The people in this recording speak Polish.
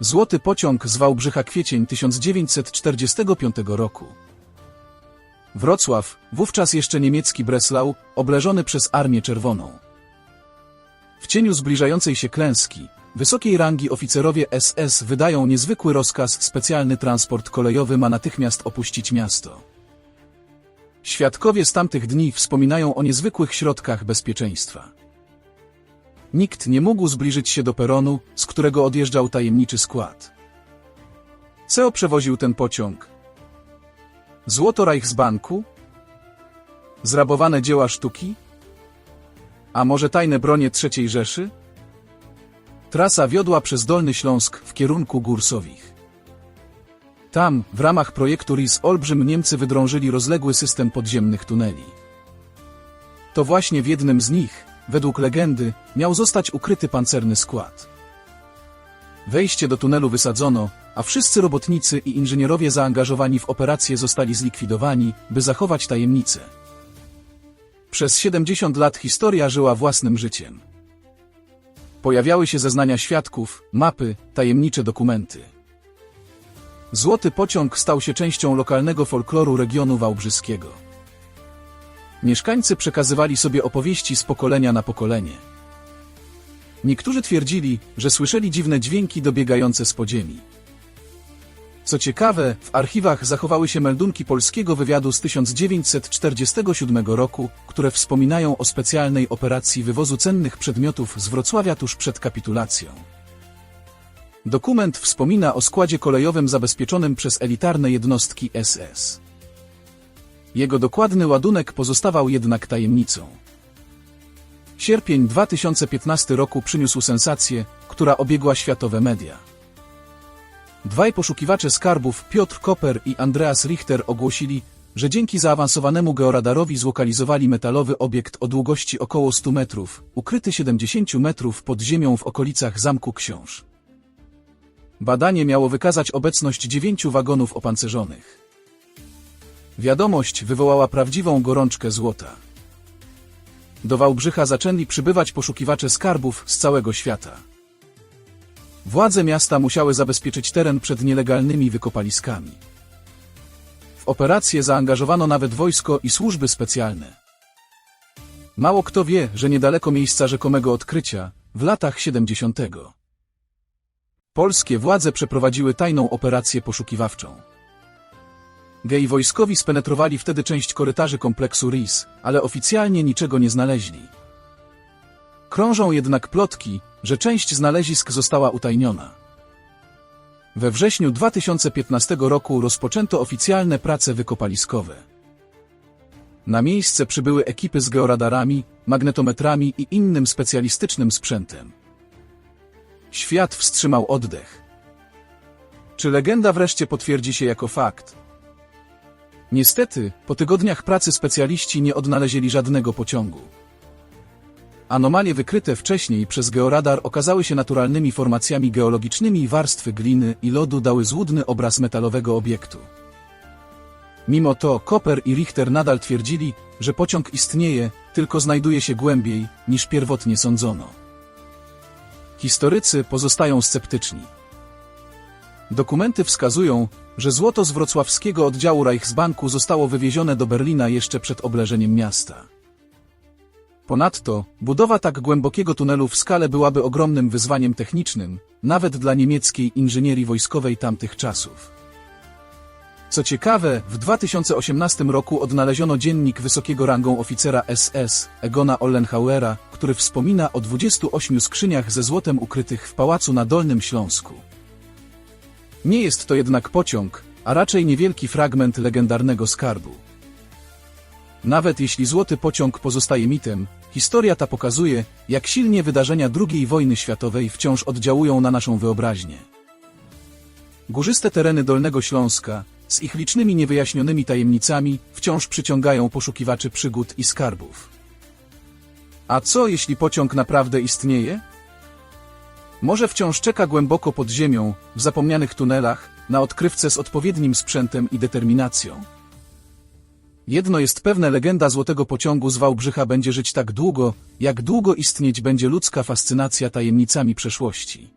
Złoty pociąg z Wałbrzycha kwiecień 1945 roku. Wrocław, wówczas jeszcze niemiecki Breslau, obleżony przez Armię Czerwoną. W cieniu zbliżającej się klęski, wysokiej rangi oficerowie SS wydają niezwykły rozkaz specjalny transport kolejowy ma natychmiast opuścić miasto. Świadkowie z tamtych dni wspominają o niezwykłych środkach bezpieczeństwa. Nikt nie mógł zbliżyć się do peronu, z którego odjeżdżał tajemniczy skład. Co przewoził ten pociąg? Złoto Reichsbanku? Zrabowane dzieła sztuki? A może tajne bronie III Rzeszy? Trasa wiodła przez Dolny Śląsk w kierunku Górsowich. Tam, w ramach projektu RIS Olbrzym Niemcy wydrążyli rozległy system podziemnych tuneli. To właśnie w jednym z nich, według legendy, miał zostać ukryty pancerny skład. Wejście do tunelu wysadzono, a wszyscy robotnicy i inżynierowie zaangażowani w operację zostali zlikwidowani, by zachować tajemnicę. Przez 70 lat historia żyła własnym życiem. Pojawiały się zeznania świadków, mapy, tajemnicze dokumenty. Złoty pociąg stał się częścią lokalnego folkloru regionu wałbrzyskiego. Mieszkańcy przekazywali sobie opowieści z pokolenia na pokolenie. Niektórzy twierdzili, że słyszeli dziwne dźwięki dobiegające z podziemi. Co ciekawe, w archiwach zachowały się meldunki polskiego wywiadu z 1947 roku, które wspominają o specjalnej operacji wywozu cennych przedmiotów z Wrocławia tuż przed kapitulacją. Dokument wspomina o składzie kolejowym zabezpieczonym przez elitarne jednostki SS. Jego dokładny ładunek pozostawał jednak tajemnicą. Sierpień 2015 roku przyniósł sensację, która obiegła światowe media. Dwaj poszukiwacze skarbów Piotr Koper i Andreas Richter ogłosili, że dzięki zaawansowanemu georadarowi zlokalizowali metalowy obiekt o długości około 100 metrów, ukryty 70 metrów pod ziemią w okolicach Zamku Książ. Badanie miało wykazać obecność dziewięciu wagonów opancerzonych. Wiadomość wywołała prawdziwą gorączkę złota. Do Wałbrzycha zaczęli przybywać poszukiwacze skarbów z całego świata. Władze miasta musiały zabezpieczyć teren przed nielegalnymi wykopaliskami. W operację zaangażowano nawet wojsko i służby specjalne. Mało kto wie, że niedaleko miejsca rzekomego odkrycia, w latach 70. Polskie władze przeprowadziły tajną operację poszukiwawczą. Gej wojskowi spenetrowali wtedy część korytarzy kompleksu RIS, ale oficjalnie niczego nie znaleźli. Krążą jednak plotki, że część znalezisk została utajniona. We wrześniu 2015 roku rozpoczęto oficjalne prace wykopaliskowe. Na miejsce przybyły ekipy z georadarami, magnetometrami i innym specjalistycznym sprzętem. Świat wstrzymał oddech. Czy legenda wreszcie potwierdzi się jako fakt? Niestety, po tygodniach pracy specjaliści nie odnaleźli żadnego pociągu. Anomalie wykryte wcześniej przez georadar okazały się naturalnymi formacjami geologicznymi warstwy gliny i lodu dały złudny obraz metalowego obiektu. Mimo to Koper i Richter nadal twierdzili, że pociąg istnieje, tylko znajduje się głębiej, niż pierwotnie sądzono. Historycy pozostają sceptyczni. Dokumenty wskazują, że złoto z wrocławskiego oddziału Reichsbanku zostało wywiezione do Berlina jeszcze przed obleżeniem miasta. Ponadto, budowa tak głębokiego tunelu w skale byłaby ogromnym wyzwaniem technicznym, nawet dla niemieckiej inżynierii wojskowej tamtych czasów. Co ciekawe, w 2018 roku odnaleziono dziennik wysokiego rangą oficera SS, Egona Ollenhauera, który wspomina o 28 skrzyniach ze złotem ukrytych w pałacu na Dolnym Śląsku. Nie jest to jednak pociąg, a raczej niewielki fragment legendarnego skarbu. Nawet jeśli złoty pociąg pozostaje mitem, historia ta pokazuje, jak silnie wydarzenia II wojny światowej wciąż oddziałują na naszą wyobraźnię. Górzyste tereny Dolnego Śląska, z ich licznymi niewyjaśnionymi tajemnicami, wciąż przyciągają poszukiwaczy przygód i skarbów. A co jeśli pociąg naprawdę istnieje? Może wciąż czeka głęboko pod ziemią, w zapomnianych tunelach, na odkrywcę z odpowiednim sprzętem i determinacją. Jedno jest pewne, legenda złotego pociągu z Wałbrzycha będzie żyć tak długo, jak długo istnieć będzie ludzka fascynacja tajemnicami przeszłości.